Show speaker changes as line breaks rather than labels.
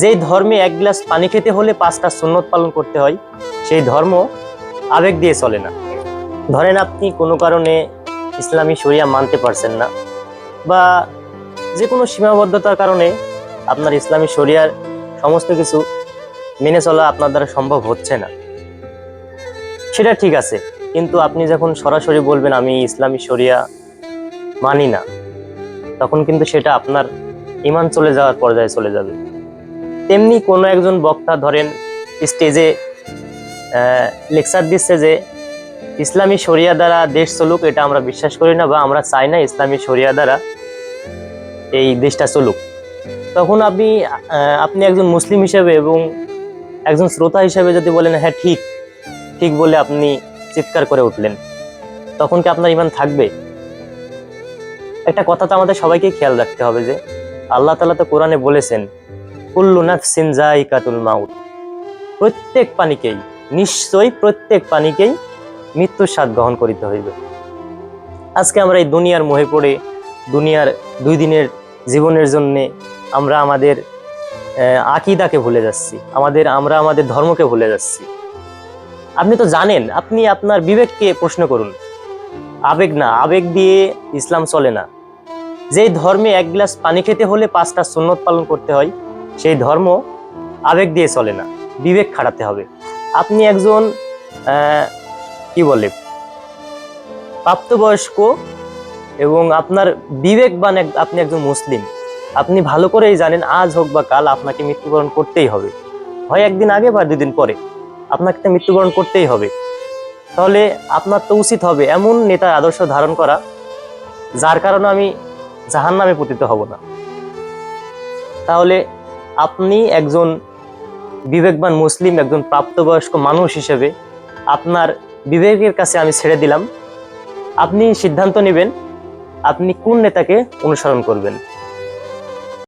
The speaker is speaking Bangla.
যেই ধর্মে এক গ্লাস পানি খেতে হলে পাঁচটা সুন্নত পালন করতে হয়, সেই ধর্ম আবেগ দিয়ে চলে না। ধরেন আপনি কোনো কারণে ইসলামী শরিয়া মানতে পারছেন না বা যে কোনো সীমাবদ্ধতার কারণে আপনার ইসলামী শরিয়ার সমস্ত কিছু মেনে চলা আপনার দ্বারা সম্ভব হচ্ছে না। সেটা ঠিক আছে, কিন্তু আপনি যখন সরাসরি বলবেন, আমি ইসলামী শরিয়া মানি না, তখন কিন্তু সেটা আপনার ইমান চলে যাওয়ার পর্যায়ে চলে যাবে। তেমনি কোনো একজন বক্তা ধরেন স্টেজে লেকচার দিচ্ছে যে ইসলামী শরিয়া দ্বারা দেশ চলুক, এটা আমরা বিশ্বাস করি না বা আমরা চাই না ইসলামী শরিয়া দ্বারা এই দেশটা চলুক। তখন আপনি আপনি একজন মুসলিম হিসেবে এবং একজন শ্রোতা হিসেবে যদি বলেন হ্যাঁ ঠিক ঠিক বলে আপনি চিৎকার করে উঠলেন, তখন কি আপনার ইমান থাকবে? একটা কথা তো আমাদের সবাইকে খেয়াল রাখতে হবে যে, আল্লাহ তালা তো কোরআনে বলেছেন কুল্লু নাফসিন জাইকাতুল মাউত। প্রত্যেক পানিকেই, নিশ্চয়ই প্রত্যেক পানিকেই মৃত্যুর স্বাদ গ্রহণ করিতে হইবে। আজকে আমরা এই দুনিয়ার মোহে পড়ে, দুনিয়ার দুই দিনের জীবনের জন্য আমরা আমাদের আকিদাকে ভুলে যাচ্ছি। আমাদের, আমরা আমাদের ধর্মকে ভুলে যাচ্ছি। আপনি তো জানেন, আপনি আপনার বিবেককে প্রশ্ন করুন। আবেগ না, আবেগ দিয়ে ইসলাম চলে না। যেই ধর্মে এক গ্লাস পানি খেতে হলে পাঁচটা সুন্নত পালন করতে হয় সেই ধর্ম আবেগ দিয়ে চলে না, বিবেক খাটাতে হবে। আপনি একজন কি বলে, প্রাপ্তবয়স্ক এবং আপনার বিবেকবান আপনি একজন মুসলিম, আপনি ভালো করেই জানেন আজ হোক বা কাল আপনাকে মৃত্যুবরণ করতেই হবে। হয় একদিন আগে বা দুদিন পরে আপনাকে তো মৃত্যুবরণ করতেই হবে। তাহলে আপনার তো উচিত হবে এমন নেতার আদর্শ ধারণ করা, যার কারণে আমি জাহান নামে পতিত হব না। তাহলে আপনি একজন বিবেকবান মুসলিম, একজন প্রাপ্তবয়স্ক মানুষ হিসেবে আপনার বিবেকের কাছে আমি ছেড়ে দিলাম। আপনি সিদ্ধান্ত নেবেন আপনি কোন নেতাকে অনুসরণ করবেন।